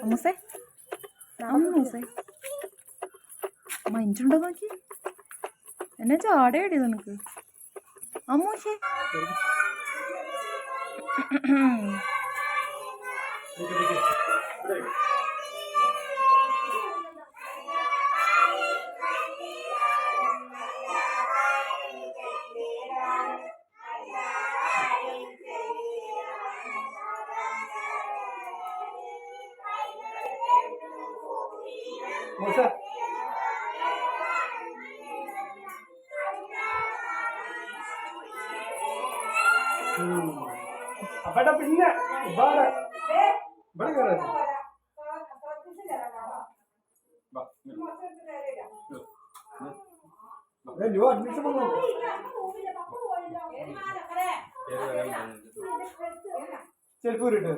അമ്മൂസേ അമ്മൂസേ മഞ്ചുണ്ടോ നോക്കി എന്നെ ചാടയടി നിനക്ക് അമ്മൂശേ മൂസ അവിടെ പിന്നെ ഇവിടെ ഇവിടെ കയറാ ന്യൂ അഡ്മിഷൻ വന്നു? ചെരുപ്പൂർ ഇട്ട്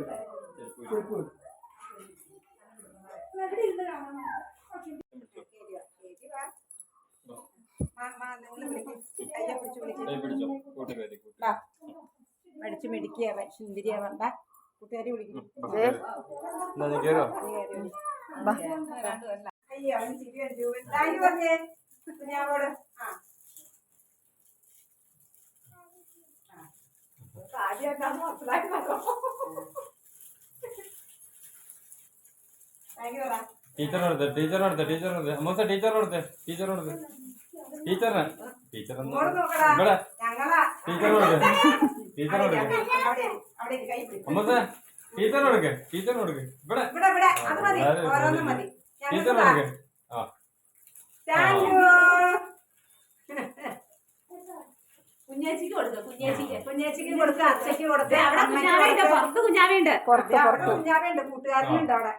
ചെരുപ്പൂർ അടിച്ചു മെടിക്കുക വേണ്ട കൂട്ടുകാരി വിളിക്കുന്നു ബാ അയ്യോ അവൻ ആ പറ ടീച്ചറോടത്ത് ടീച്ചർ ടീച്ചറോടത്ത് ടീച്ചർ ടീച്ചറോടത്ത് ടീച്ചറിന് ടീച്ചർ ഇവിടെ. ഞങ്ങളാ. ടീച്ചർ അവിടെ ടീച്ചർ ടീച്ചറോടക്ക് ഇവിടെ. ഇവിടെ ടീച്ചർ ആ. കുഞ്ഞേച്ചിക്ക് കൊടുക്ക കുഞ്ഞേച്ചിക്ക്. കുഞ്ഞേച്ചിക്ക് കൊടുക്ക അച്ഛക്ക് കൊടുക്ക അവിടെ കുഞ്ഞാവയുണ്ട് പുറത്ത് കുഞ്ഞാവയുണ്ട് പുറത്ത് പുറത്ത്. കുഞ്ഞാവുണ്ട് കൂട്ടുകാരനുണ്ട് അവിടെ.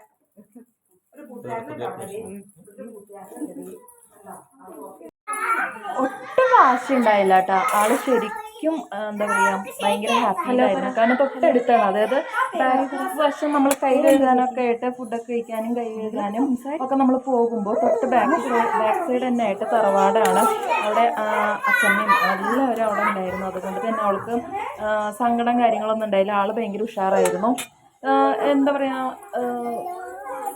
ഒട്ടും വാശി ഉണ്ടായില്ല കേട്ടോ. ആൾ ശരിക്കും എന്താ പറയാ ഭയങ്കര ഹാപ്പി ആയിരുന്നു കാരണം തൊട്ടടുത്താണ്. അതായത് വശം നമ്മൾ കൈ കഴുകാനൊക്കെ ആയിട്ട് ഫുഡൊക്കെ കഴിക്കാനും കൈ കഴുകാനും ഒക്കെ നമ്മൾ പോകുമ്പോൾ തൊട്ട് ബാക്ക് ബാക്ക് സൈഡ് തന്നെ ആയിട്ട് തറവാടാണ്. അവിടെ അച്ഛമ്മയും എല്ലാവരും അവിടെ ഉണ്ടായിരുന്നു. അതുകൊണ്ട് തന്നെ അവൾക്ക് സങ്കടം കാര്യങ്ങളൊന്നും ഉണ്ടായില്ല. ആൾ ഭയങ്കര ഉഷാറായിരുന്നു. എന്താ പറയാ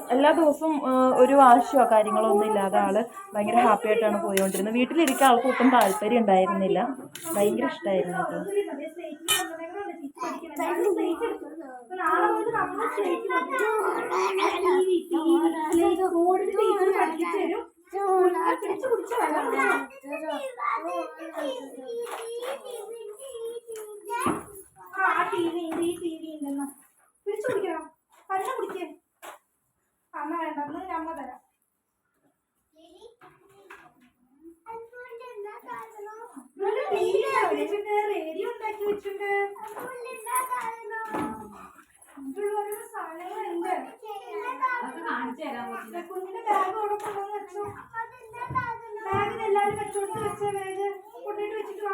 എല്ലാ ദിവസവും ആ, ഒരു വാശിയോ കാര്യങ്ങളോ ഒന്നും ഇല്ലാതെ ആൾ ഭയങ്കര ഹാപ്പി ആയിട്ടാണ് പോയിക്കൊണ്ടിരുന്നത് വീട്ടിലിരിക്കാൻ ആൾക്ക് ഒട്ടും താല്പര്യം ഉണ്ടായിരുന്നില്ല ഭയങ്കര ഇഷ്ടമായിരുന്നു കേട്ടോ പിടിച്ചു പിടിക്കണം കണ്ണ പിടിക്കേ അമ്മ വേണ്ട അന്ന് അമ്മ തരാം റേഡിയോ ഉണ്ടാക്കി വെച്ചിട്ടുണ്ട് മറ്റുള്ളവരുടെ സാധനങ്ങളുണ്ട് അതൊക്കെ കാണിച്ചു തരാൻ പറ്റില്ല കുഞ്ഞിന്റെ ബാഗ് അവിടെ കൊണ്ടുവന്ന് വെച്ചു ബാഗിൽ എല്ലാവരും വെച്ചോട്ട് വെച്ചേ ബാഗ് കൊണ്ടിട്ട് വെച്ചിട്ട് വാ.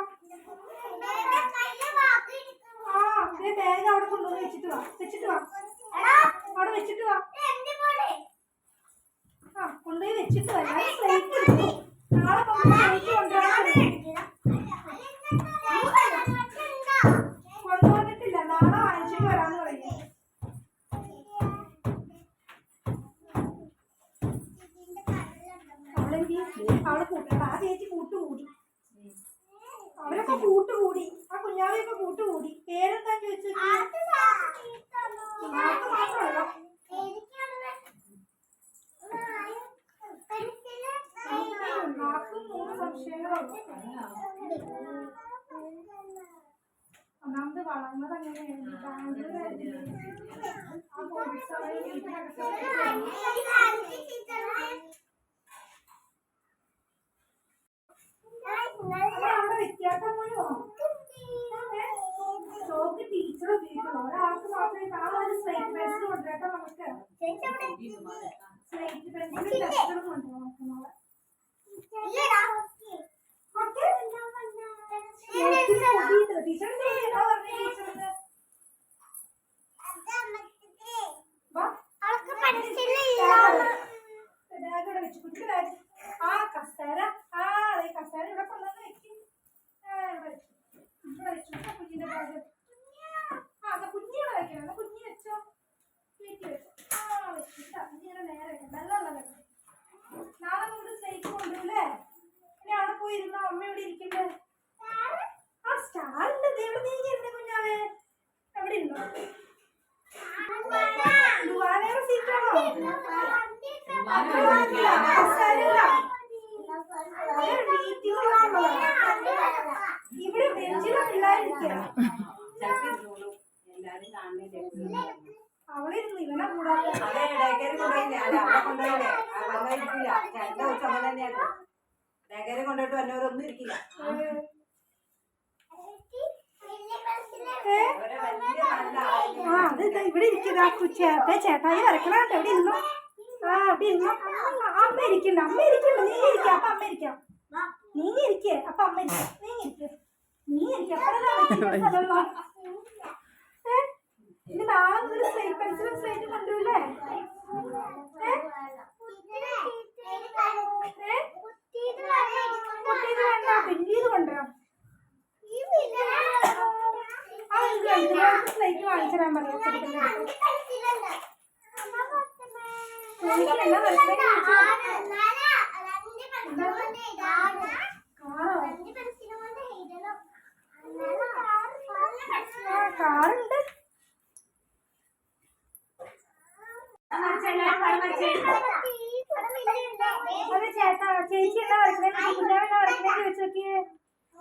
ആ ദേ ബാഗ് അവിടെ കൊണ്ടുവന്ന് വെച്ചിട്ട് വാ. വെച്ചിട്ട് വാ. അവിടെ വെച്ചിട്ട് വാ. ആ കൊണ്ടുപോയി വെച്ചിട്ട് വാ. നാളെ നമുക്ക് സ്ലേറ്റ് ടീച്ചർ ഉപയോഗിക്കണം ഒരാൾക്ക് മാത്രമേ ആ ഒരു സ്ലേറ്റ് പെൻസിൽ കൊണ്ടുവരട്ടെ നമുക്ക് സ്ലേറ്റ് പെൻസിൽ ടെസ്റ്റർ കൊണ്ടുപോകാം നമുക്ക് ടീച്ചർ എന്താ പറഞ്ഞ ടീച്ചറിന് വാ ബാഗ് ഇവിടെ വെച്ച് കുട്ടി ബാഗ് ആ കസേര ആ അതെ കസേര ഇവിടെ കൊണ്ടുവന്ന് വെക്കും ആ ഇവിടെ വെച്ചു ഇവിടെ വെച്ചു ആ കുഞ്ഞിന്റെ ബാഗ് ആ എന്നാ കുഞ്ഞി ഇവിടെ വെക്കണം എന്നാ കുഞ്ഞി വെച്ചോ വീട്ടിൽ വെച്ചോ ആ വെച്ചു ദേ ഇവിടെ നീങ്ങിയിരുന്നേ കുഞ്ഞാവേ എവിടെ ഇരുന്നോ ദുവാനയുടെ സീറ്റാണോ കസേരയില്ല. അത് വീട്ടിൽ വെക്കുന്നതാ. ഇവിടെ ബെഞ്ചിലെ അവിടെ ഇരുന്നു ഇവനെ കൂടാതെ കൊണ്ടുപോയില്ലേ കൊണ്ടുപോയില്ലേ രണ്ട് ദിവസം തന്നെയാണ് ഡേക്കറി കൊണ്ടുപോയിട്ട് വന്നവരൊന്നും ഇരിക്കില്ല. ആ അത് ഇതാ ഇവിടെ ഇരിക്കുക ചേട്ടാ ചേട്ടായി ഇരുന്നു? ആ അവിടെ ഇരുന്നു? അമ്മ ഇരിക്കണ്ട അമ്മ ഇരിക്കണ്ട നീ ഇരിക്ക അപ്പൊ അമ്മ ഇരിക്കാം. നീ ഇരിക്കേ അപ്പൊ അമ്മ ഇരിക്കാം. നീ ഇരിക്കേ. നീ ഇരിക്ക അപ്പോഴല്ലേ ഇനി നാളെ ഒരു സ്ലേറ്റ് പെൻസിലും സ്ലേറ്റും വലിയത് കൊണ്ടുവരാം. ആ സ്ലേറ്റ് വാങ്ങിച്ചു തരാൻ ആ കാറുണ്ട് ചേട്ടാ ചേച്ചി എന്താ വരക്കണേ എന്താ വരക്കണേ ചോദിച്ചു നോക്കിയേ.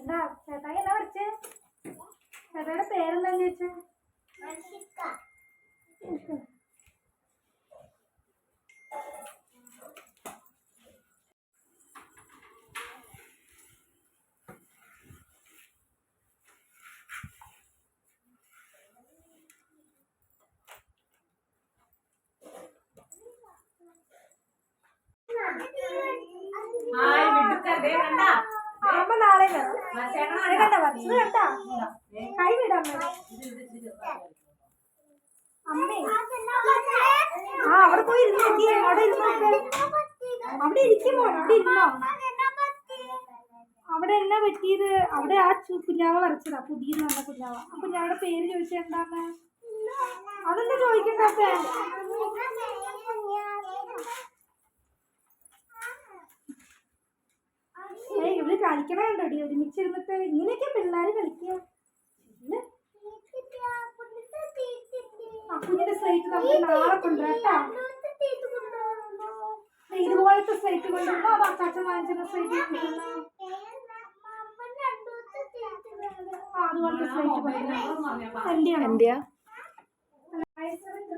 എന്താ ചേട്ടായി എന്നാ വരച്ചേ ചേട്ടായുടെ പേരെന്താ ചോദിച്ചേ ഹായ് വിടുക്കതേ കണ്ട ആ, അമ്മ നാളെ കണ്ട വരച്ചത് കണ്ട. കൈ വിടാൻ അമ്മേ. ആ അവിടെ പോയി ഇരുന്ന് നോക്കിയേ. അവിടെ ഇരുന്ന് നോക്ക്. അവിടെ ഇരിക്കുമോ അവിടെ ഇരുന്നോ? അവിടെ എന്നാ പറ്റിയത്? അവിടെ ആ കുഞ്ഞാവ വരച്ചതാ പുതിയ നല്ല കുഞ്ഞാവ. ആ കുഞ്ഞാവയുടെ പേര് ചോദിച്ചാ എന്താണ് അതെന്താ ചോദിക്കണ്ടേ ഏയ് ഇവർ കളിക്കണുണ്ടോടി ഒരുമിച്ചിരുന്നിട്ട് ഇങ്ങനെയൊക്കെ പിള്ളേര് കളിക്കുക. കുഞ്ഞിന്റെ സ്ലേറ്റ് നമുക്ക് നാളെ കൊണ്ടുവരാം ഇതുപോലത്തെ സ്ലേറ്റ് കൊണ്ടുവരണോ അതോ അച്ചാച്ചൻ വാങ്ങിച്ചിരുന്ന സ്ലേറ്റ് കൊണ്ടുവരണോ അതുപോലത്തെ സ്ലേറ്റ് കൊണ്ടുവരണം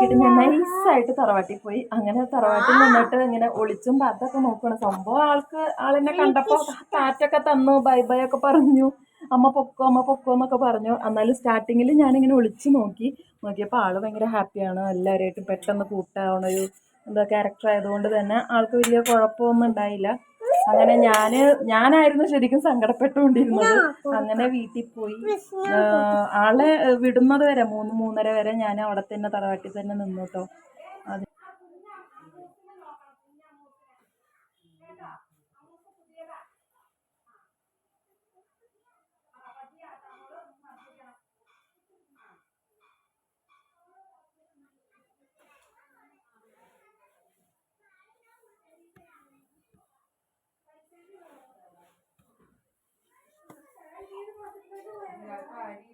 ആളെ നൈസ് ഞാൻ നൈസായിട്ട് തറവാട്ടിൽ പോയി. അങ്ങനെ തറവാട്ടിൽ നിന്നിട്ട് ഇങ്ങനെ ഒളിച്ചും പാത്തൊക്കെ നോക്കണം സംഭവം ആൾക്ക് ആളിനെ കണ്ടപ്പോ കാറ്റൊക്കെ തന്നു ബൈ ബൈ ഒക്കെ പറഞ്ഞു. അമ്മ പൊക്കോ അമ്മ പൊക്കോ എന്നൊക്കെ പറഞ്ഞു. എന്നാലും സ്റ്റാർട്ടിങ്ങിൽ ഞാനിങ്ങനെ ഒളിച്ചു നോക്കി. നോക്കിയപ്പോൾ ആൾ ഭയങ്കര ഹാപ്പിയാണ് എല്ലാവരുമായിട്ടും പെട്ടെന്ന് കൂട്ടാവണ ഒരു എന്താ ക്യാരക്ടർ ആയതുകൊണ്ട് തന്നെ ആൾക്ക് വലിയ കുഴപ്പമൊന്നും ഉണ്ടായില്ല. അങ്ങനെ ഞാൻ ഞാനായിരുന്നു ശരിക്കും സങ്കടപ്പെട്ടുകൊണ്ടിരുന്നത്. അങ്ങനെ വീട്ടിൽ പോയി. ആളെ വിടുന്നത് വരെ മൂന്ന് മൂന്നര വരെ ഞാൻ അവിടെ തന്നെ തറവാട്ടിൽ തന്നെ നിന്നു കേട്ടോ അത്